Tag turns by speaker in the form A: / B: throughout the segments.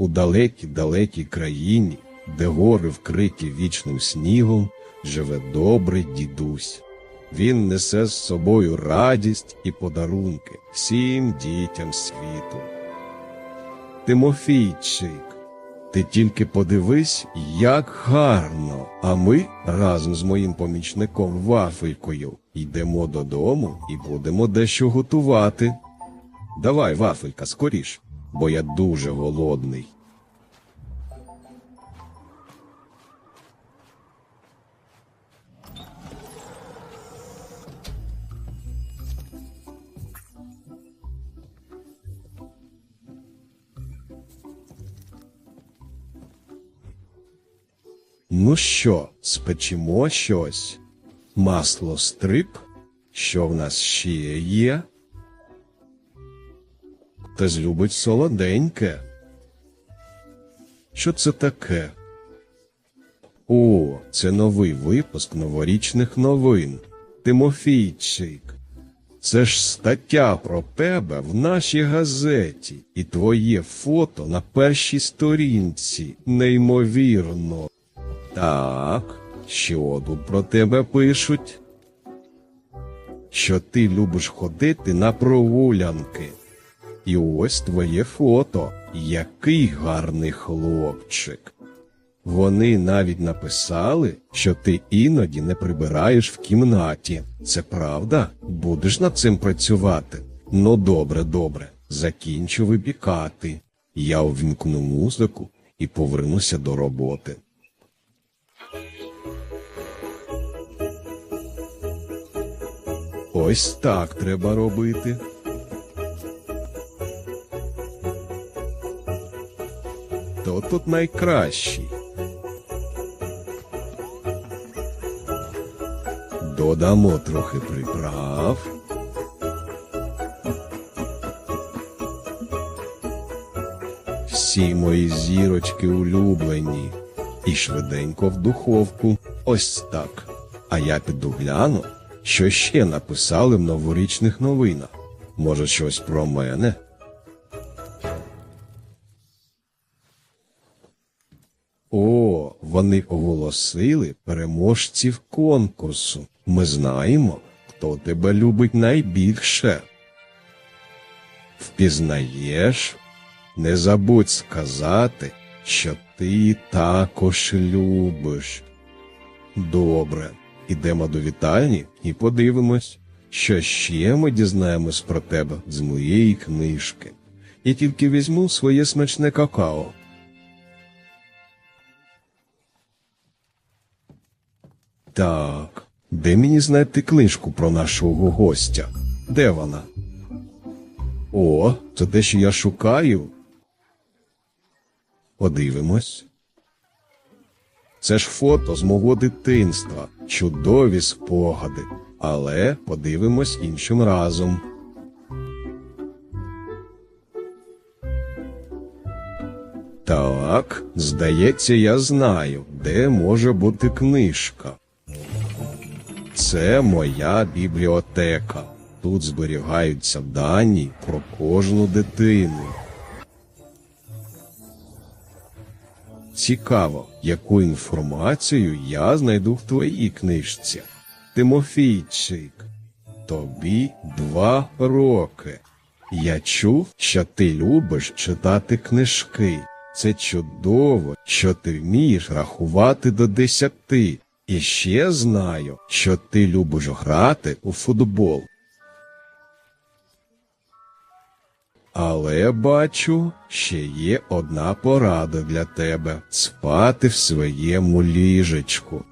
A: У далекій далекій країні, де гори вкриті вічним снігом, живе добрий дідусь. Він несе з собою радість і подарунки всім дітям світу. Тимофійчик, ти тільки подивись, як гарно. А ми разом з моїм помічником Вафелькою йдемо додому і будемо дещо готувати. Давай, Вафелька, скоріш, бо я дуже голодний. Ну що, спечемо щось? Масло стрип? Що в нас ще є? Хтось любить солоденьке. Що це таке? О, це новий випуск новорічних новин. Тимофійчик. Це ж стаття про тебе в нашій газеті, і твоє фото на першій сторінці. Неймовірно. Так, що тут про тебе пишуть? Що ти любиш ходити на прогулянки. І ось твоє фото. Який гарний хлопчик. Вони навіть написали, що ти іноді не прибираєш в кімнаті. Це правда? Будеш над цим працювати? Ну, добре, добре. Закінчу випікати. Я увімкну музику і повернуся до роботи. Ось так треба робити. Хто тут найкращий? Додамо трохи приправ. Всі мої зірочки улюблені. І швиденько в духовку. Ось так. А я піду гляну, що ще написали в новорічних новинах. Може, щось про мене? О, вони оголосили переможців конкурсу. Ми знаємо, хто тебе любить найбільше. Впізнаєш? Не забудь сказати, що ти також любиш. Добре, ідемо до вітальні і подивимось, що ще ми дізнаємось про тебе з моєї книжки. Я тільки візьму своє смачне какао. Так, де мені знайти книжку про нашого гостя? Де вона? О, це те, що я шукаю. Подивимось. Це ж фото з мого дитинства, чудові спогади. Але подивимось іншим разом. Так, здається, я знаю, де може бути книжка. Це моя бібліотека. Тут зберігаються дані про кожну дитину. Цікаво, яку інформацію я знайду в твоїй книжці. Тимофійчик, тобі два роки. Я чув, що ти любиш читати книжки. Це чудово, що ти вмієш рахувати до десяти. І ще знаю, що ти любиш грати у футбол. Але бачу, ще є одна порада для тебе спати в своєму ліжечку.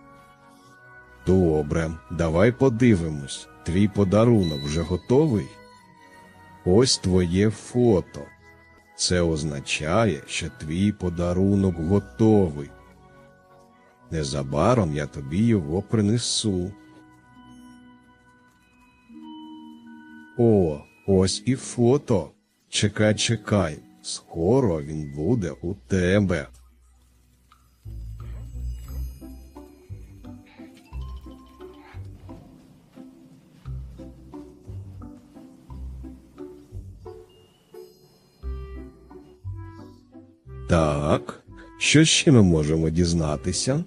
A: Добре, давай подивимось. Твій подарунок вже готовий? Ось твоє фото. Це означає, що твій подарунок готовий. Незабаром я тобі його принесу. О, ось і фото. Чекай, чекай. Скоро він буде у тебе. Так, що ще ми можемо дізнатися?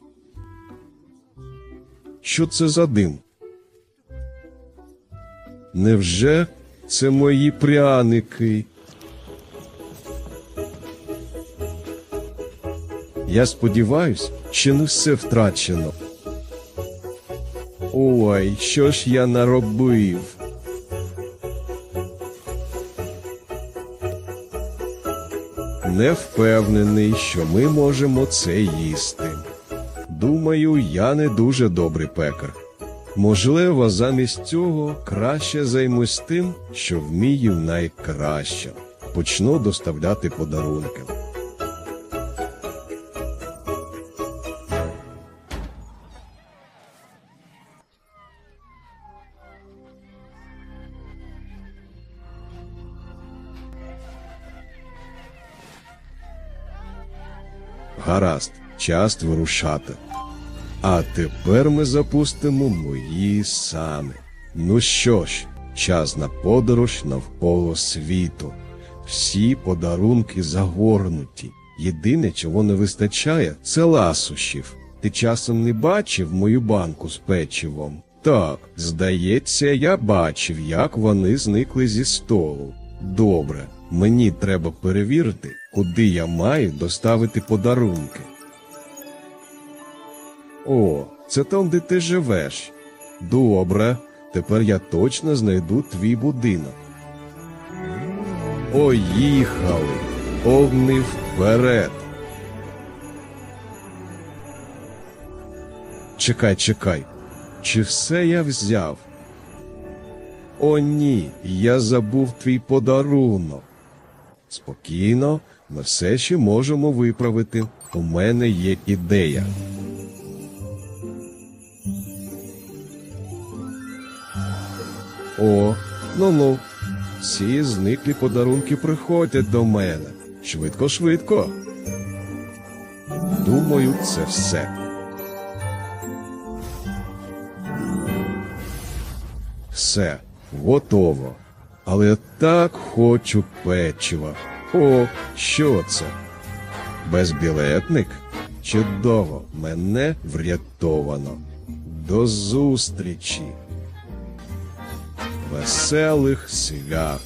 A: Що це за дим? Невже це мої пряники? Я сподіваюсь, що не все втрачено. Ой, що ж я наробив? Не впевнений, що ми можемо це їсти. Думаю, я не дуже добрий пекар. Можливо, замість цього краще займусь тим, що вмію найкраще. Почну доставляти подарунки. Гаразд, час вирушати. А тепер ми запустимо мої сани. Ну що ж, час на подорож навколо світу. Всі подарунки загорнуті. Єдине, чого не вистачає, це ласощів. Ти часом не бачив мою банку з печивом? Так, здається, я бачив, як вони зникли зі столу. Добре, мені треба перевірити, куди я маю доставити подарунки. О, це там, де ти живеш. Добре, тепер я точно знайду твій будинок. Поїхали! Повний вперед. Чекай, чекай. Чи все я взяв? О, ні, я забув твій подарунок. Спокійно, ми все ще можемо виправити. У мене є ідея. О, ну-ну. Всі зниклі подарунки приходять до мене. Швидко, швидко. Думаю, це все. Все, готово. Але так хочу печива. О, що це? Безбілетник? Чудово, мене врятовано. До зустрічі. Веселих свят.